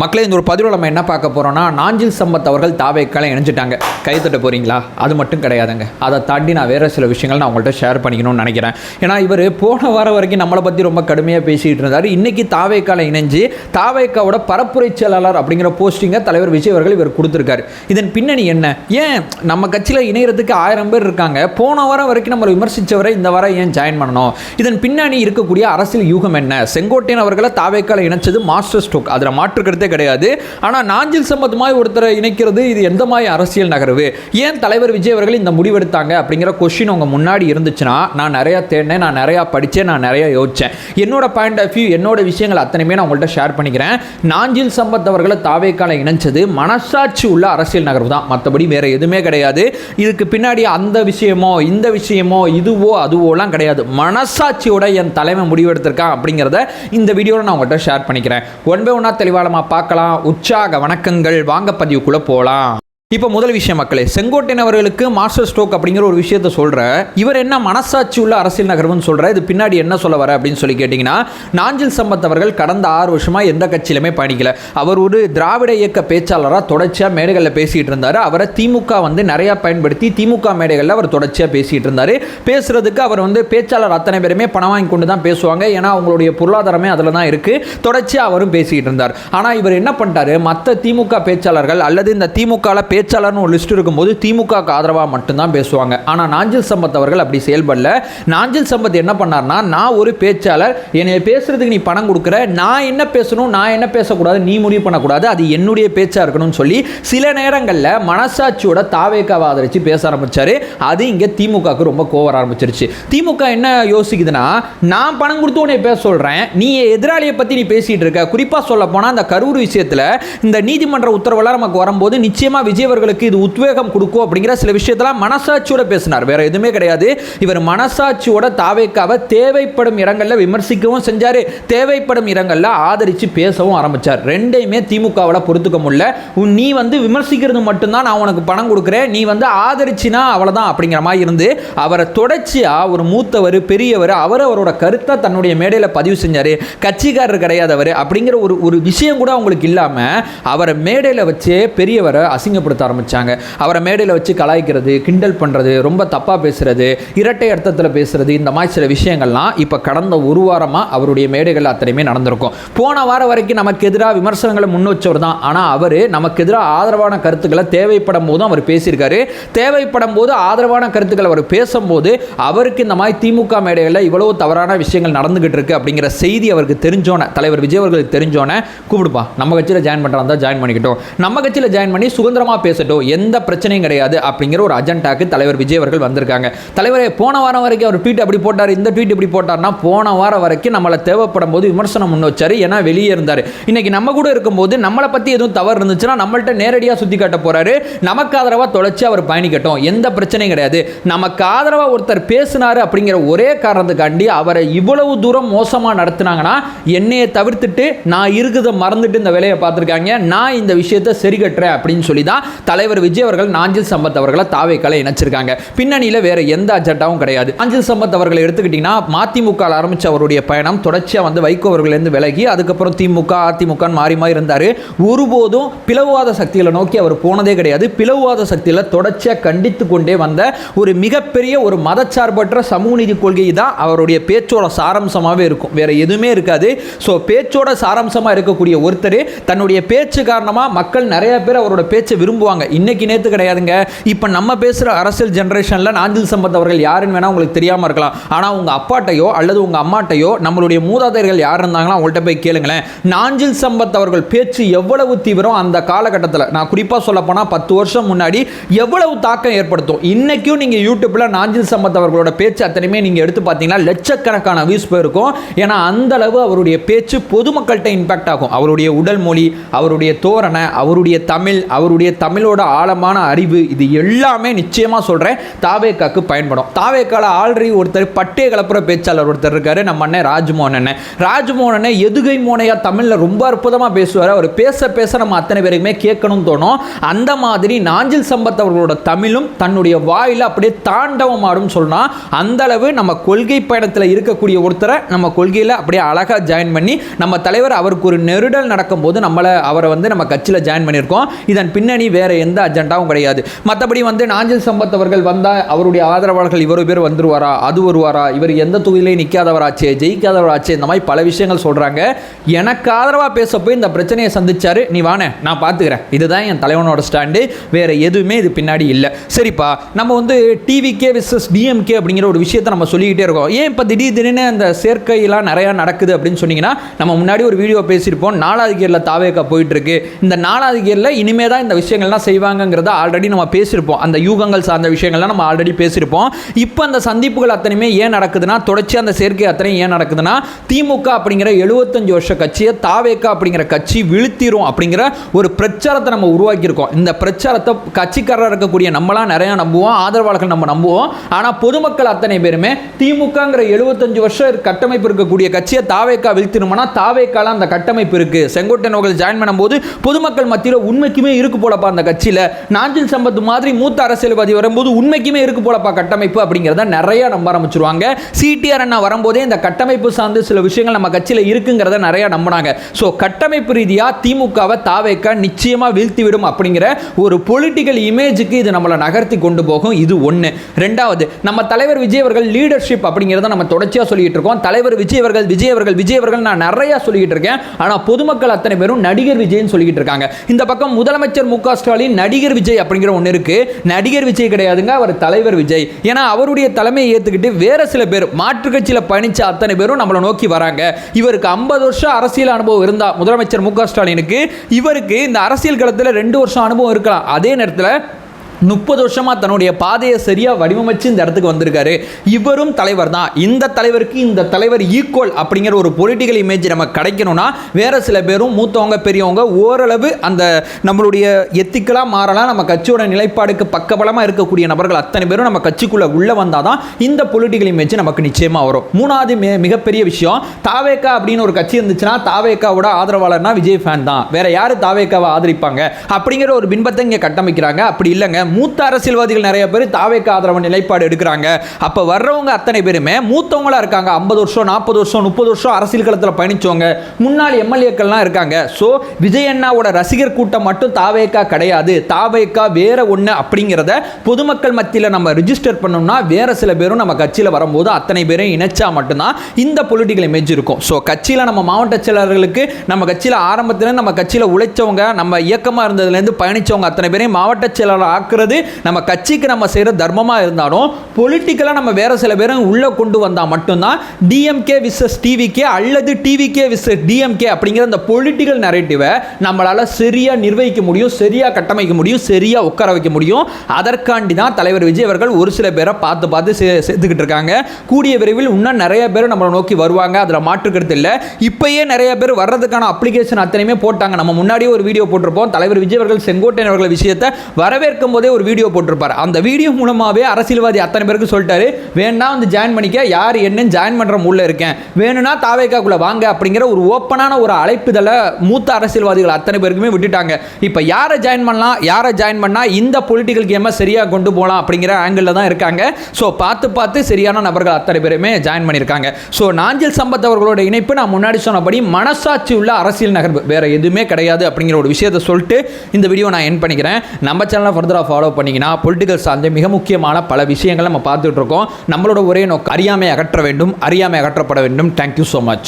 மக்களே இந்த ஒரு பதிவில் நம்ம என்ன பார்க்க போகிறோம்னா நாஞ்சில் சம்பத் அவர்கள் தாவேக்கால இணைஞ்சிட்டாங்க. கைத்தட்ட போகிறீங்களா அது மட்டும் கிடையாதுங்க. அதை தாண்டி நான் வேறு சில விஷயங்கள் நான் உங்கள்கிட்ட ஷேர் பண்ணிக்கணும்னு நினைக்கிறேன். ஏன்னா இவர் போன வாரம் வரைக்கும் நம்மளை பற்றி ரொம்ப கடுமையாக பேசிகிட்டு இருந்தார். இன்றைக்கி தாவேக்கால இணைஞ்சு தாவேக்காவோட பரப்புரை செயலாளர் அப்படிங்கிற போஸ்டிங்கை தலைவர் விஜய் அவர்கள் இவர் கொடுத்துருக்காரு. இதன் பின்னணி என்ன? ஏன் நம்ம கட்சியில் இணைகிறதுக்கு ஆயிரம் பேர் இருக்காங்க. போன வாரம் வரைக்கும் நம்மளை விமர்சித்தவரை இந்த வாரம் ஏன் ஜாயின் பண்ணணும்? இதன் பின்னணி இருக்கக்கூடிய அரசியல் யூகம் என்ன? செங்கோட்டையன் அவர்களை தாவேக்கால இணைச்சது மாஸ்டர் ஸ்டோக். அதில் மாற்றுக்கிறதே கிடையாது. ஆனால் நாஞ்சில் சம்பந்தமாய் ஒருத்தரை இணைக்கிறது இது எந்த மாதிரி அரசியல் நகர்வு? ஏன் தலைவர் விஜய் அவர்கள் இந்த முடிவெடுத்தாங்க அப்படிங்கிற கொஸ்டின் உங்கள் முன்னாடி இருந்துச்சுன்னா நான் நிறையா தேடினேன் நான் நிறையா படித்தேன் நான் நிறையா யோசித்தேன் என்னோட பாயிண்ட் ஆஃப் வியூ என்னோட விஷயங்கள் அத்தனையுமே நான் உங்கள்கிட்ட ஷேர் பண்ணிக்கிறேன். நாஞ்சில் சம்பத் அவர்களை தாவேக்கால இணைச்சது மனசாட்சி உள்ள அரசியல் நகர்வு தான். மற்றபடி வேறு எதுவுமே கிடையாது. இதுக்கு பின்னாடி அந்த விஷயமோ இந்த விஷயமோ இதுவோ அதுவோலாம் கிடையாது. மனசாட்சியோட என் தலைமை முடிவெடுத்திருக்கான் அப்படிங்கிறத இந்த வீடியோவில் நான் உங்கள்கிட்ட ஷேர் பண்ணிக்கிறேன். ஒன் பை ஒன்றா தெளிவாளமாக பார்க்கலாம். உற்சாக வணக்கங்கள். வாங்க பதிவுக்குள்ளே போகலாம் இப்போ முதல் விஷயம் மக்களே செங்கோட்டையன் அவர்களுக்கு மாஸ்டர் ஸ்ட்ரோக் அப்படிங்கிற ஒரு விஷயத்த சொல்ற இவர் என்ன மனசாட்சி உள்ள அரசியல் நகர்வுன்னு சொல்ற இது பின்னாடி என்ன சொல்ல வர அப்படின்னு சொல்லி கேட்டிங்கன்னா நாஞ்சில் சம்பத் அவர்கள் கடந்த ஆறு வருஷமா எந்த கட்சியிலுமே பயணிக்கல. அவர் ஒரு திராவிட இயக்க பேச்சாளராக தொடர்ச்சியாக மேடைகளில் பேசிகிட்டு இருந்தார். அவரை திமுக வந்து நிறையா பயன்படுத்தி திமுக மேடைகளில் அவர் தொடர்ச்சியாக பேசிகிட்டு இருந்தார். பேசுறதுக்கு அவர் வந்து பேச்சாளர் அத்தனை பேருமே பணம் வாங்கி கொண்டு தான் பேசுவாங்க. ஏன்னா அவங்களுடைய பொருளாதாரமே அதில் தான் இருக்கு. தொடர்ச்சியாக அவரும் பேசிக்கிட்டு இருந்தார். ஆனால் இவர் என்ன பண்ணிட்டாரு? மற்ற திமுக பேச்சாளர்கள் அல்லது இந்த திமுகவில் பேச்சாளர்னு ஒரு லிஸ்ட் இருக்கும்போது திமுகக்கு ஆதரவாக மட்டும்தான் பேசுவாங்க. ஆனால் நாஞ்சில் சம்பத் அவர்கள் அப்படி செயல்படல. நாஞ்சில் சம்பத் என்ன பண்ணார்னா நான் ஒரு பேச்சாளர் என்னை பேசுறதுக்கு நீ பணம் கொடுக்குற நான் என்ன பேசணும் நான் என்ன பேசக்கூடாது நீ முடிவு பண்ணக்கூடாது அது என்னுடைய பேச்சாக இருக்கணும்னு சொல்லி சில நேரங்களில் மனசாட்சியோட தாவேக்காவை ஆதரிச்சு பேச ஆரம்பிச்சாரு. அது இங்கே திமுகவுக்கு ரொம்ப கோவர ஆரம்பிச்சிருச்சு. திமுக என்ன யோசிக்குதுன்னா நான் பணம் கொடுத்து உன்னை பேச சொல்கிறேன் நீ எதிராளியை பற்றி நீ பேசிகிட்டு இருக்க. குறிப்பாக சொல்ல போனால் அந்த கரூர் விஷயத்தில் இந்த நீதிமன்ற உத்தரவெல்லாம் நமக்கு வரும்போது நிச்சயமாக விஜய் பெரியவர்களுக்கு இது உத்வேகம் கொடுக்கும் அப்படிங்கிற சில விஷயத்தெல்லாம் மனசாட்சியோட பேசினார். வேற எதுவுமே கிடையாது. இவர் மனசாட்சியோட தாவேக்காவை தேவைப்படும் இடங்களில் விமர்சிக்கவும் செஞ்சார். தேவைப்படும் இடங்களில் ஆதரித்து பேசவும் ஆரம்பிச்சார். ரெண்டையுமே திமுகவில் பொறுத்துக்க முடியல. நீ வந்து விமர்சிக்கிறது மட்டும்தான் நான் உனக்கு பணம் கொடுக்குறேன். நீ வந்து ஆதரிச்சினா அவ்வளோதான் அப்படிங்கிற மாதிரி இருந்து அவரை தொடர்ச்சியாக ஒரு மூத்தவர் பெரியவர் அவர் அவரோட கருத்தை தன்னுடைய மேடையில் பதிவு செஞ்சார். கட்சிக்காரர் கிடையாதவர் அப்படிங்கிற ஒரு ஒரு விஷயம் கூட அவங்களுக்கு இல்லாமல் அவரை மேடையில் வச்சு பெரியவரை அசிங்கப்படுத்த ஆரம்பித்தாங்க அவரை மேடையில் வச்சு கலாய்க்கிறது கிண்டல் பண்ணுறது ரொம்ப தப்பாக பேசுறது இரட்டை அர்த்தத்தில் பேசுறது இந்த மாதிரி சில விஷயங்கள்லாம் இப்போ கடந்த ஒரு வாரமாக அவருடைய மேடைகள் அத்தனையுமே நடந்திருக்கும். போன வாரம் வரைக்கும் நமக்கு எதிராக விமர்சனங்களை முன் வச்சவர் தான். ஆனால் அவர் நமக்கு எதிராக ஆதரவான கருத்துக்களை தேவைப்படும் போதும் அவர் பேசியிருக்காரு. தேவைப்படும் போது ஆதரவான கருத்துக்களை அவர் பேசும்போது அவருக்கு இந்த மாதிரி திமுக மேடைகளில் இவ்வளவு தவறான விஷயங்கள் நடந்துகிட்டு இருக்கு அப்படிங்கிற செய்தி அவருக்கு தெரிஞ்சோன தலைவர் விஜய் அவர்களுக்கு தெரிஞ்சோன கூப்பிடுப்பா நம்ம கட்சியில் ஜாயின் பண்ணுறாங்க ஜாயின் பண்ணிக்கிட்டோம். நம்ம கட்சியில் ஜாயின் பண்ணி சுதந்திரமாக பேசட்டும் எந்த பிரச்சனையும் கிடையாது அப்படிங்கிற ஒரு அஜெண்டாக்கு தலைவர் விஜய் அவர்கள் வந்திருக்காங்க. தலைவரே போன வாரம் வரைக்கும் அவர் ட்வீட் அப்படி போட்டார் இந்த ட்வீட் இப்படி போட்டார்னா போன வாரம் வரைக்கும் நம்மளை தேவைப்படும் போது விமர்சனம் முன் வச்சாரு ஏன்னா வெளியே இருந்தார். இன்னைக்கு நம்ம கூட இருக்கும்போது நம்மளை பற்றி எதுவும் தவறு இருந்துச்சுன்னா நம்மள்ட்ட நேரடியாக சுற்றி காட்ட போறாரு. நமக்கு ஆதரவாக தொலைச்சி அவர் பயணிக்கட்டும். எந்த பிரச்சனையும் கிடையாது. நமக்கு ஆதரவாக ஒருத்தர் பேசினார் அப்படிங்கிற ஒரே காரணத்துக்காண்டி அவரை இவ்வளவு தூரம் மோசமாக நடத்துனாங்கன்னா என்னையை தவிர்த்துட்டு நான் இருக்குதை மறந்துட்டு இந்த வேலையை பார்த்துருக்காங்க. நான் இந்த விஷயத்தை சரி கட்டுறேன் அப்படின்னு சொல்லி தான் தலைவர் விஜய் அவர்கள் நாஞ்சில் சம்பத் அவர்களை தாவைக்கலை இணைச்சிருக்காங்க. பின்னணியில் வேற எந்த அஜெண்டாவும் கிடையாது. நாஞ்சில் சம்பத் அவர்களை எடுத்துக்கிட்டிங்கன்னா மதிமுக ஆரம்பிச்ச அவருடைய பயணம் தொடர்ச்சியாக வந்து வைகோ அவர்களேருந்து விலகி அதுக்கப்புறம் திமுக அதிமுக மாறி மாறி இருந்தார். ஒருபோதும் பிளவுவாத சக்திகளை நோக்கி அவர் போனதே கிடையாது. பிளவுவாத சக்தியில் தொடர்ச்சியாக கண்டித்து கொண்டே வந்த ஒரு மிகப்பெரிய ஒரு மதச்சார்பற்ற சமூக நீதி கொள்கை தான் அவருடைய பேச்சோட சாராம்சமாகவே இருக்கும். வேற எதுவுமே இருக்காது. ஸோ பேச்சோட சாராம்சமாக இருக்கக்கூடிய ஒருத்தர் தன்னுடைய பேச்சு காரணமாக மக்கள் நிறைய பேர் அவரோட பேச்சை விரும்புவாங்க. இன்னைக்கு நேற்று கிடையாதுங்க. இப்போ நம்ம பேசுகிற அரசியல் ஜென்ரேஷனில் நாஞ்சில் சம்பத் அவர்கள் யாருன்னு வேணால் உங்களுக்கு தெரியாமல் இருக்கலாம். ஆனால் உங்கள் அப்பாட்டையோ அல்லது உங்கள் அம்மாட்டையோ நம்மளுடைய மூதாதையர்கள் யார் இருந்தாங்களோ அவங்கள்ட்ட போய் கேளுங்களேன். நாஞ்சில் சம்பத் அவர்கள் பேச்சு எவ்வளவு தீவிரம் அந்த காலகட்டத்தில்? நான் குறிப்பாக சொல்ல போனால் பத்து வருஷம் முன்னாடி எவ்வளவு தாக்கம் ஏற்படுத்தும்? இன்னைக்கும் நீங்கள் யூடியூப்பில் நாஞ்சில் சம்பத் அவர்களோட பேச்சு அத்தனையுமே நீங்கள் எடுத்து பார்த்தீங்கன்னா லட்சக்கணக்கான வியூஸ் போயிருக்கும். ஏன்னா அந்த அளவு அவருடைய பேச்சு பொதுமக்கள்கிட்ட இம்பாக்ட் ஆகும். அவருடைய உடல் மொழி அவருடைய தோரணை அவருடைய தமிழ் அவருடைய தமிழோட ஆழமான அறிவு இது எல்லாமே நிச்சயமாக சொல்கிறேன் தாவேக்காக்கு பயன்படும். தாவேக்கால ஆல்ரெடி ஒருத்தர் பட்டே கலப்புற பேச்சாளர் ஒருத்தர் இருக்காரு நம்ம அண்ணன் ராஜ்மோகன் அண்ணன் ராஜ்மோகன் எதுகை மோனையா தமிழில் ரொம்ப அற்புதமாக பேசுவார். அவர் பேச பேச நம்ம அத்தனை பேருக்குமே கேட்கணும்னு தோணும். அந்த மாதிரி நாஞ்சில் சம்பத் அவர்களோட தமிழும் தன்னுடைய வாயில் அப்படியே தாண்டவம் ஆடும் சொல்லலாம் அந்த அளவு நம்ம கொள்கை பயணத்தில் இருக்கக்கூடிய ஒருத்தரை நம்ம கொள்கையில் அப்படியே அழகாக ஜாயின் பண்ணி நம்ம தலைவர் அவருக்கு ஒரு நெருடல் நடக்கும்போது நம்மளை அவரை வந்து நம்ம கட்சியில் ஜாயின் பண்ணியிருக்கோம். இதன் பின்னணி வேற எந்த அஜெண்டாவும் கிடையாது. மற்றபடி வந்து நாஞ்சில் சம்பத் அவர்கள் வந்தால் அவருடைய ஆதரவாளர்கள் இவ்வளோ பேர் வந்துருவாரா? அது வருவாரா? இவர் எந்த தொகுதியிலையும் நிற்காதவராச்சே ஜெயிக்காதவராச்சே? இந்த மாதிரி பல விஷயங்கள் சொல்கிறாங்க எனக்கு ஆதரவாக பேச போய் இந்த பிரச்சனையை சந்திச்சாரு. நீ வானே நான் பார்த்துக்கிறேன் இதுதான் என் தலைவனோட ஸ்டாண்டு வேற எதுவுமே இது பின்னாடி இல்லை. சரிப்பா நம்ம வந்து டிவிகே விசஸ் டிஎம்கே அப்படிங்கிற ஒரு விஷயத்தை நம்ம சொல்லிக்கிட்டே இருக்கோம். ஏன் இப்போ திடீர் திடீர்னு அந்த சேர்க்கையெல்லாம் நிறையா நடக்குது அப்படின்னு சொன்னீங்கன்னா நம்ம முன்னாடி ஒரு வீடியோ பேசியிருப்போம். நாலாவது கியரில் தாவேக்கா போயிட்டு இருக்கு. இந்த நாலாவது கியரில் இனிமே தான் இந்த விஷயங்கள்லாம் செய்வாங்கங்கிறத ஆல்ரெடி நம்ம பேசியிருப்போம். அந்த யூகங்கள் சார்ந்த விஷயங்கள்லாம் நம்ம ஆல்ரெடி பேசியிருப்போம். இப்போ அந்த சந்திப்புகள் அத்தனையுமே ஏன் நடக்குதுன்னா தொடர்ச்சி அந்த சேர்க்கை அத்தனை ஏன் நடக்குதுன்னா திமுக அப்படிங்கிற எழுபத்தஞ்சு வருஷ கட்சியை தாவேக்கா அப்படிங்கிற கட்சி வீழ்த்திரும் அப்படிங்கிற ஒரு பிரச்சாரத்தை நம்ம உருவாக்கியிருக்கோம். இந்த பிரச்சாரத்தை கட்சிக்காரராக இருக்கக்கூடிய நம்மளாம் நிறையா நம்புவோம் ஆதரவாளர்கள் நம்ம நம்புவோம். ஆனால் பொதுமக்கள் அத்தனை பேருமே திமுகங்கிற எழுபத்தஞ்சு வருஷம் கட்டமைப்பு இருக்கக்கூடிய கட்சியை தாவேக்கா வீழ்த்திருமானா தாவேக்கால அந்த கட்டமைப்பு இருக்கு. செங்கோட்டையன் அவர்கள் ஜாயின் பண்ணும்போது பொதுமக்கள் மத்தியில் உண்மைக்குமே இருக்கு போலப்பா அந்த கட்சியில் நாஞ்சில் சம்பத் மாதிரி மூத்த அரசியல்வாதி வரும்போது உண்மைக்குமே இருக்கு போலப்பா கட்டமைப்பு அப்படிங்கிறத நிறைய நம்ப ஆரம்பிச்சிருவாங்க. சிடிஆர் அண்ணா வரும்போதே இந்த கட்டமைப்பு சார்ந்து சில விஷயங்கள் நம்ம கட்சியில் இருக்குங்கிறத நிறைய நம்பினாங்க. ஸோ கட்டமைப்பு ரீதியாக திமுகவை தாவேக்கா நிச்சயமாக வீழ்த்தி விடும் அப்படிங்கிற ஒரு பொலிட்டிக்கல் இமேஜுக்கு இது நம்மளை நகர்த்தி கொண்டு போகும். இது ஒன்று ரெண்டாவது நம்ம தலைவர் விஜய் அவர்கள் லீடர்ஷிப் அப்படிங்கிறத நம்ம தொடர்ச்சியாக சொல்லிட்டு இருக்கோம். தலைவர் விஜய் அவர்கள் விஜய் அவர்கள் விஜய் அவர்கள் நான் நிறைய சொல்லிட்டு இருக்கேன். ஆனால் பொதுமக்கள் அத்தனை பேரும் நடிகர் விஜய்னு சொல்லிட்டு இருக்காங்க. இந்த பக்கம் முதலமைச்சர் மு க ஸ்டாலின் நடிகர் விஜய் அப்படிங்கிற ஒன்று இருக்கு. நடிகர் விஜய் கிடையாதுங்க அவர் தலைவர் விஜய். ஏன்னா அவருடைய தலைமையை ஏற்றுக்கிட்டு வேற சில பேர் மாற்று கட்சியில் பயணித்த அத்தனை பேரும் நம்மளை நோக்கி வராங்க. இவருக்கு ஐம்பது வருஷம் அரசியல் அனுபவம் இருந்தால் முதலமைச்சர் மு க ஸ்டாலினுக்கு இவருக்கு இந்த அரசியல் களத்தில் ரெண்டு வருஷம் அனுபவம் இருக்கலாம். அதே நேரத்தில் முப்பது வருஷமாக தன்னுடைய பாதையை சரியாக வடிவமைச்சு இந்த இடத்துக்கு வந்திருக்காரு. இவரும் தலைவர் தான். இந்த தலைவருக்கு இந்த தலைவர் ஈக்குவல் அப்படிங்கிற ஒரு பொலிட்டிக்கல் இமேஜ் நம்ம கிடைக்கணும்னா வேறு சில பேரும் மூத்தவங்க பெரியவங்க ஓரளவு அந்த நம்மளுடைய எத்திக்கலாக மாறலாம் நம்ம கட்சியோட நிலைப்பாடுக்கு பக்கபலமாக இருக்கக்கூடிய நபர்கள் அத்தனை பேரும் நம்ம கட்சிக்குள்ளே உள்ளே வந்தால் தான் இந்த பொலிட்டிக்கல் இமேஜ் நமக்கு நிச்சயமாக வரும். மூணாவது மிக மிகப்பெரிய விஷயம் தாவேக்கா அப்படின்னு ஒரு கட்சி இருந்துச்சுன்னா தாவேக்காவோட ஆதரவாளர்னா விஜய் ஃபேன் தான். வேற யார் தாவேக்காவை ஆதரிப்பாங்க? அப்படிங்கிற ஒரு பின்பத்தை இங்கே கட்டமைக்கிறாங்க. அப்படி இல்லைங்க. மூத்த அரசியல்வாதிகள் நிறைய பேர் தாவேக்கா ஆதரவு நிலைப்பாடு எடுக்கிறாங்க. அப்போ வர்றவங்க அத்தனை பேருமே மூத்தவங்களாக இருக்காங்க. ஐம்பது வருஷம் நாற்பது வருஷம் முப்பது வருஷம் அரசியல் களத்தில் பயணிச்சவங்க. முன்னாள் எம்எல்ஏக்கள்லாம் இருக்காங்க. ஸோ விஜய் அண்ணாவோட ரசிகர் கூட்டம் மட்டும் தாவேக்கா கிடையாது. தாவேக்கா வேற ஒன்று அப்படிங்கிறத பொதுமக்கள் மத்தியில் நம்ம ரிஜிஸ்டர் பண்ணோம்னா வேற சில பேரும் நம்ம கட்சியில் வரும்போது அத்தனை பேரும் இணைச்சா மட்டும்தான் இந்த பொலிட்டிக்கல் இமேஜ் இருக்கும். ஸோ கட்சியில் நம்ம மாவட்ட செயலாளர்களுக்கு நம்ம கட்சியில் ஆரம்பத்தில் நம்ம கட்சியில் உழைச்சவங்க நம்ம இயக்கமாக இருந்ததுலேருந்து பயணிச்சவங்க அத்தனை பேரையும் மாவட்ட செயலாளர் இருக்கிறது. நம்ம கட்சிக்கு நம்ம செய்கிற தர்மமாக இருந்தாலும் பொலிட்டிக்கலாக நம்ம வேறு சில பேரும் உள்ளே கொண்டு வந்தால் மட்டும்தான் டிஎம்கே விசஸ் டிவிகே அல்லது டிவிகே விசஸ் டிஎம்கே அப்படிங்கிற அந்த பொலிட்டிக்கல் நரேட்டிவை நம்மளால் சரியாக நிர்வகிக்க முடியும் சரியாக கட்டமைக்க முடியும் சரியாக உட்கார வைக்க முடியும். அதற்காண்டி தான் தலைவர் விஜய் அவர்கள் ஒரு சில பேரை பார்த்து பார்த்து சேர்த்துக்கிட்டு இருக்காங்க. கூடிய விரைவில் இன்னும் நிறைய பேர் நம்மளை நோக்கி வருவாங்க. அதில் மாற்றுக்கிறது இல்லை. இப்பயே நிறைய பேர் வர்றதுக்கான அப்ளிகேஷன் அத்தனையுமே போட்டாங்க. நம்ம முன்னாடியே ஒரு வீடியோ போட்டிருப்போம். தலைவர் விஜய் அவர்கள் செங்கோட்டையன் அவர்கள் விஷயத்தை வரவேற்கும் போதே ஒரு வீடியோ போட்டிருப்பார். அந்த வீடியோ மூலமாகவே அரசியல்வாதி அத்தனை பேருக்கு சொல்லிட்டாரு வேணா வந்து ஜாயின் பண்ணிக்க யார் என்னன்னு ஜாயின் பண்ணுற உள்ள இருக்கேன். வேணும்னா தாவேக்காக்குள்ளே வாங்க அப்படிங்கிற ஒரு ஓப்பனான ஒரு அழைப்புதலை மூத்த அரசியல்வாதிகள் அத்தனை பேருக்குமே விட்டுட்டாங்க. இப்போ யாரை ஜாயின் பண்ணலாம் யாரை ஜாயின் பண்ணால் இந்த பொலிட்டிக்கல் கேமை சரியாக கொண்டு போகலாம் அப்படிங்கிற ஆங்கிளில் தான் இருக்காங்க. ஸோ பார்த்து பார்த்து சரியான நபர்கள் அத்தனை பேருமே ஜாயின் பண்ணியிருக்காங்க. ஸோ நாஞ்சில் சம்பத் அவர்களோட இணைப்பு நான் முன்னாடி சொன்னபடி மனசாட்சி உள்ள அரசியல் நகர்வு. வேற எதுவுமே கிடையாது அப்படிங்கிற ஒரு விஷயத்தை சொல்லிட்டு இந்த வீடியோ நான் என் பண்ணிக்கிறேன். நம்ம சேனலை ஃபர்தராக ஃபாலோ பண்ணிங்கன்னா பொலிட்டிக்கல் சார்ந்து மிக முக்கியமான பல விஷயங்களை நம்ம பார்த்துட்டு இருக்கோம். நம்மளோட ஒரே நோக்கம் அறியாமை அகற்ற வேண்டும் அறியாமை அகற்றப்பட வேண்டும். Thank you so much